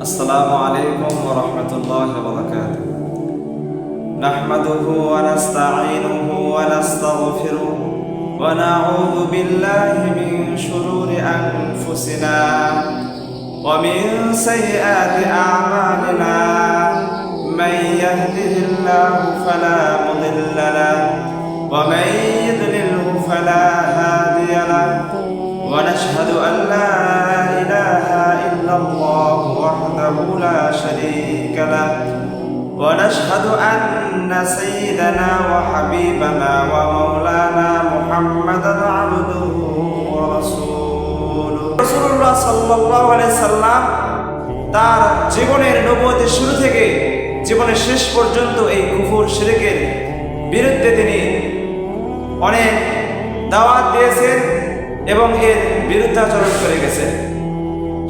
السلام عليكم ورحمة الله وبركاته. نحمده ونستعينه ونستغفره ونعوذ بالله من شرور أنفسنا ومن سيئات أعمالنا. من يهده الله فلا مضل له ومن يضلله فلا شريك له ونشهد أن سيدنا وحبيبنا ومولانا محمدا عبده ورسوله رسول الله صلى الله عليه وسلم তার জীবনের নবতের শুরু থেকে জীবনের শেষ পর্যন্ত এই কুফুর শিরকের বিরুদ্ধে তিনি অনেক দাওয়াত দিয়েছেন এবং এর বিরুদ্ধাচরণ করে গেছেন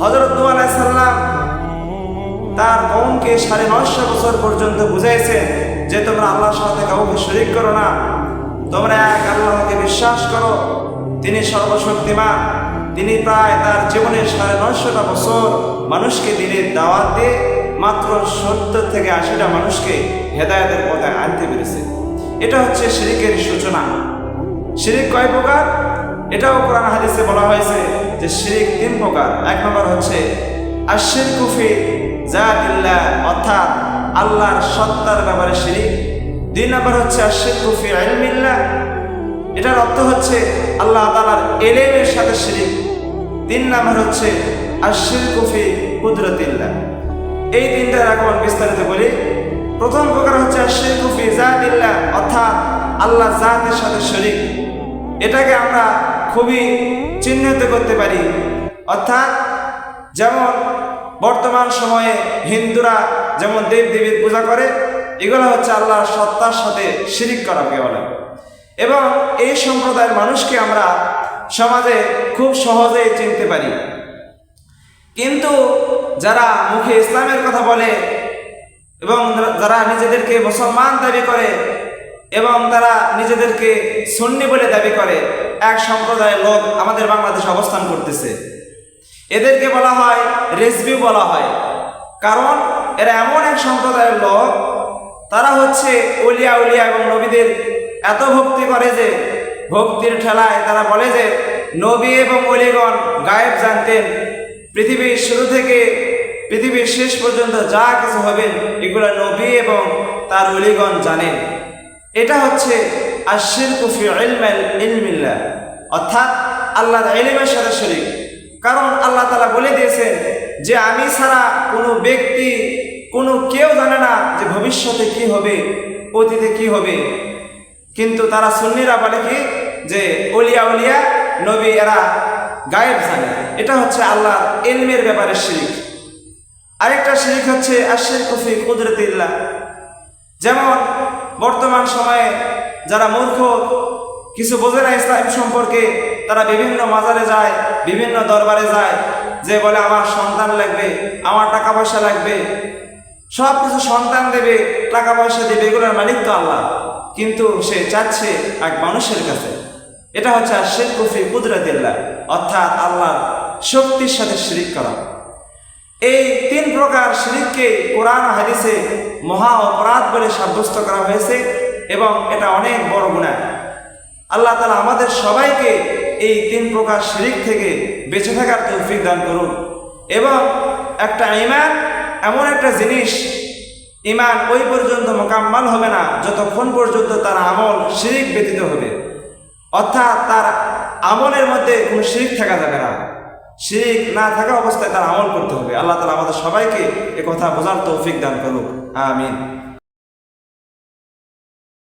হজরত নূহ আলাইহিস সালাম তার কৌমকে সাড়ে নয়শো বছর পর্যন্ত বুঝাইছেন যে তোমরা আল্লাহর সাথে কাউকে শরিক করো না। তোমরা এক আল্লাহকে বিশ্বাস করো। তিনি সর্বশক্তিমান। তিনি প্রায় তার জীবনের সাড়ে নয়শোটা বছর মানুষকে দিনের দাওয়াত দিয়ে মাত্র সত্তর থেকে আশিটা মানুষকে হেদায়তের পথে আনতে পেরেছে। এটা হচ্ছে শিরিকের সূচনা। শিরিক কয় প্রকার? এটাও কোরআন হাদিসে বলা হয়েছে যে শিরিক তিন প্রকার। এক নম্বর হচ্ছে আশির কুফি জাতিল্লাহ অর্থাৎ আল্লাহর সত্তার ব্যাপারে শিরিক। দুই নম্বর হচ্ছে আশির কুফি আলমিল্লাহ এটার অর্থ হচ্ছে আল্লাহ তালার এলেমের সাথে শিরিক। তিন নম্বর হচ্ছে আশির কুফি কুদরতিল্লাহ। এই তিনটার এখন বিস্তারিত বলি প্রথম প্রকার হচ্ছে আশির কুফি জাতিল্লাহ, অর্থাৎ আল্লাহ জাতের সাথে শরিক। এটাকে আমরা খুবই চিহ্নিত করতে পারি। অর্থাৎ যেমন বর্তমান সময়ে হিন্দুরা যেমন দেব দেবীর পূজা করে, এগুলো হচ্ছে আল্লাহর সত্তার সাথে শিরিক করাকে বলে। এবং এই সম্প্রদায়ের মানুষকে আমরা সমাজে খুব সহজেই চিনতে পারি। কিন্তু যারা মুখে ইসলামের কথা বলে এবং যারা নিজেদেরকে মুসলমান দাবি করে এবং তারা নিজেদেরকে সুন্নি বলে দাবি করে, এক সম্প্রদায়ের লোক আমাদের বাংলাদেশে অবস্থান করতেছে। এদেরকে বলা হয় রেসবিউ বলা হয়। কারণ এরা এমন এক সম্প্রদায়ের লোক, তারা হচ্ছে উলিয়া উলিয়া এবং নবীদের এত ভক্তি করে যে ভক্তির ঠেলায় তারা বলে যে, নবী এবং অলিগণ গায়েব জানতেন, পৃথিবীর শুরু থেকে পৃথিবীর শেষ পর্যন্ত যা কিছু হবে এগুলো নবী এবং তার অলিগণ জানেন। এটা হচ্ছে আশির কুফি ইলমিল্লা অর্থাৎ আল্লাহর এলিমের সাথে শরীক। কারণ আল্লাহ তালা বলে দিয়েছেন যে আমি ছাড়া কোনো ব্যক্তি, কোনো কেউ জানে না যে ভবিষ্যতে কি হবে, অতীতে কি হবে। কিন্তু তারা সুন্নিরা বলে কি যে অলিয়া উলিয়া, নবী এরা গায়েব জানে। এটা হচ্ছে আল্লাহর এলমের ব্যাপারে শিরিক। আরেকটা শিরিক হচ্ছে আশির কুফি কুদরতিল্লাহ। যেমন বর্তমান সময়ে যারা মূর্খ, কিছু বোঝে না ইসলাম সম্পর্কে তারা বিভিন্ন মাজারে যায়, বিভিন্ন দরবারে যায়, যে বলে, আমার সন্তান লাগবে, আমার টাকা পয়সা লাগবে। সব কিছু সন্তান দেবে টাকা পয়সা দেবে, এগুলোর মালিক তো আল্লাহ। কিন্তু সে চাচ্ছে এক মানুষের কাছে। এটা হচ্ছে আর শেখ কুফি কুদরতিল্লাহ, অর্থাৎ আল্লাহ শক্তির সাথে শিরিক করা। এই তিন প্রকার শিরিককে কোরআন হাদিসে মহা অপরাধ বলে সাব্যস্ত করা হয়েছে এবং এটা অনেক বড় গুণা আল্লাহ তালা আমাদের সবাইকে এই তিন প্রকার শিরিক থেকে বেঁচে থাকার তৌফিক দান করুন। এবং একটা ইমান এমন একটা জিনিস ইমান ওই পর্যন্ত মোকাম্মাল হবে না, যতক্ষণ পর্যন্ত তার আমল শিরিক ব্যতীত হবে। অর্থাৎ তার আমলের মধ্যে কোনো শিরিক থাকা যাবে না। শিরিক না থাকা অবস্থায় তার আমল করতে হবে। আল্লাহ তালা আমাদের সবাইকে এ কথা বোঝার তৌফিক দান করুক। আমিন।